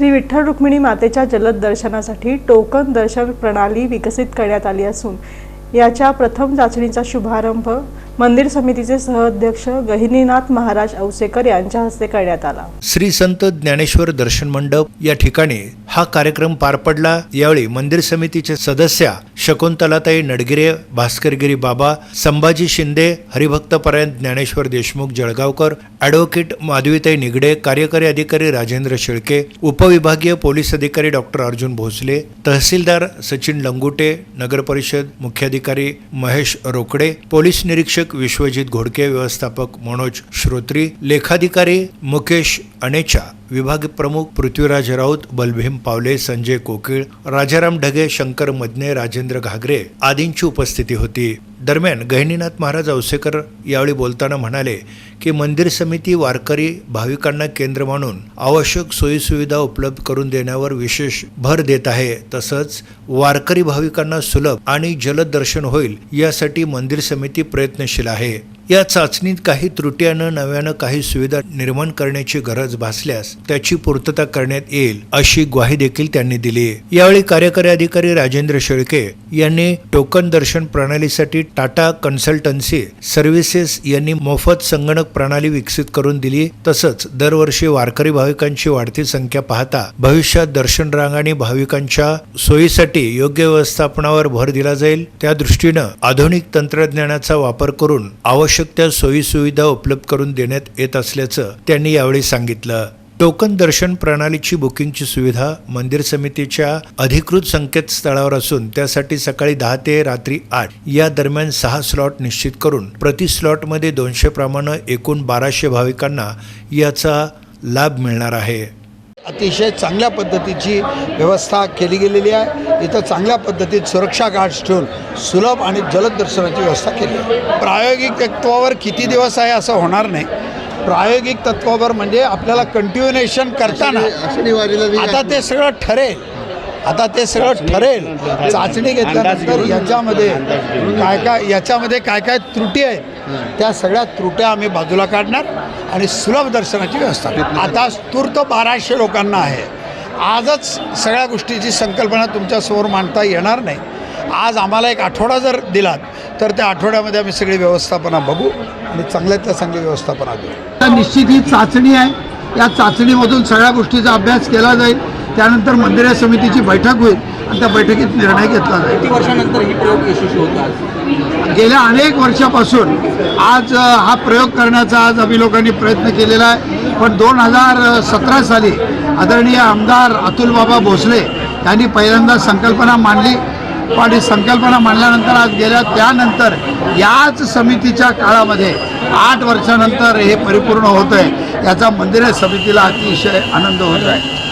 श्री विठ्ठल रुक्मिणी मातेच्या जलद दर्शनासाठी टोकन दर्शन प्रणाली विकसित करण्यात आली असून याच्या प्रथम चाचणीचा शुभारंभ मंदिर समितीचे सहअध्यक्ष गहिनीनाथ महाराज औसेकर यांच्या हस्ते करण्यात आला. श्री संत ज्ञानेश्वर दर्शन मंडप या ठिकाणी हा कार्यक्रम पार पडला. यावेळी मंदिर समितीचे सदस्या शकुंतलाताई नडगिरे भास्करगिरी बाबा संभाजी शिंदे हरिभक्तपर्यंत ज्ञानेश्वर देशमुख जळगावकर ॲडव्होकेट माधवीताई निगडे कार्यकारी अधिकारी राजेंद्र शेळके उपविभागीय पोलीस अधिकारी डॉक्टर अर्जुन भोसले तहसीलदार सचिन लंगुटे नगरपरिषद मुख्याधिकारी महेश रोकडे पोलीस निरीक्षक विश्वजित घोडके व्यवस्थापक मनोज श्रोत्री लेखाधिकारी मुकेश अनेचा विभाग प्रमुख पृथ्वीराज राऊत बलभीम पावले संजय कोकिळ राजाराम ढगे शंकर मदने राजेंद्र घागरे आदींची उपस्थिती होती. दरम्यान गहिनीनाथ महाराज औसेकर यावेळी बोलताना म्हणाले की मंदिर समिती वारकरी भाविकांना केंद्र मानून आवश्यक सोयीसुविधा उपलब्ध करून देण्यावर विशेष भर देत आहे. तसंच वारकरी भाविकांना सुलभ आणि जलद दर्शन होईल यासाठी मंदिर समिती प्रयत्नशील आहे. या चाचणीत काही त्रुट्यानं नव्यानं काही सुविधा निर्माण करण्याची गरज भासल्यास त्याची पूर्तता करण्यात येईल अशी ग्वाही देखील त्यांनी दिली. यावेळी कार्यकारी अधिकारी राजेंद्र शेळके यांनी टोकन दर्शन प्रणालीसाठी टाटा कन्सल्टन्सी सर्व्हिसेस यांनी मोफत संगणक प्रणाली विकसित करून दिली. तसंच दरवर्षी वारकरी भाविकांची वाढती संख्या पाहता भविष्यात दर्शन रांग आणि भाविकांच्या सोयीसाठी योग्य व्यवस्थापनावर भर दिला जाईल. त्या दृष्टीनं आधुनिक तंत्रज्ञानाचा वापर करून आवश्यक त्या सोयीसुविधा उपलब्ध करून देण्यात येत असल्याचं त्यांनी यावेळी सांगितलं. टोकन दर्शन प्रणालीची बुकिंगची सुविधा मंदिर समितीच्या अधिकृत संकेतस्थळावर असून त्यासाठी सकाळी दहा ते रात्री आठ या दरम्यान सहा स्लॉट निश्चित करून प्रति स्लॉटमध्ये दोनशे प्रमाणे एकूण बाराशे भाविकांना याचा लाभ मिळणार आहे. अतिशय चांगल्या पद्धतीची व्यवस्था केली गेलेली आहे. इथं चांगल्या पद्धतीत सुरक्षा गार्ड्स ठेवून सुलभ आणि जलद दर्शनाची व्यवस्था केली आहे. प्रायोगिक तत्वावर किती दिवस आहे असं होणार नाही. प्रायोगिक तत्वावर म्हणजे आपल्याला कंटिन्युएशन करताना. आता ते सगळं ठरेल. आता ते सगळं ठरेल. चाचणी घेतल्यानंतर याच्यामध्ये काय काय याच्यामध्ये काय काय त्रुटी आहेत त्या सगळ्या त्रुट्या आम्ही बाजूला काढणार आणि सुलभ दर्शनाची व्यवस्था. आता तूर्त बाराशे लोकांना आहे. आजच सगळ्या गोष्टीची संकल्पना तुमच्यासमोर मांडता येणार नाही. आज आम्हाला एक आठवडा जर दिलात तर त्या आठवड्यामध्ये आम्ही सगळी व्यवस्थापना बघू आणि चांगल्यातल्या चांगली व्यवस्थापना देऊ आता निश्चित ही चाचणी आहे. या चाचणीमधून सगळ्या गोष्टीचा अभ्यास केला जाईल. त्यानंतर मंदिर समितीची बैठक होईल. त्या बैठकीत निर्णय घेतला जाईल किती वर्षानंतर ही प्रयोग यशस्वी होतात गेल्या अनेक वर्षापासून आज हा प्रयोग करण्याचा आज आम्ही लोकांनी प्रयत्न केलेला आहे. पण दोन हजार सतरा साली आदरणीय आमदार अतुल बाबा भोसले यांनी पहिल्यांदा संकल्पना मांडली. पण ही संकल्पना मांडल्यानंतर आज गेल्या त्यानंतर याच समितीच्या काळामध्ये आठ वर्षानंतर हे परिपूर्ण होतं आहे याचा मंदिर समितीला अतिशय आनंद होत आहे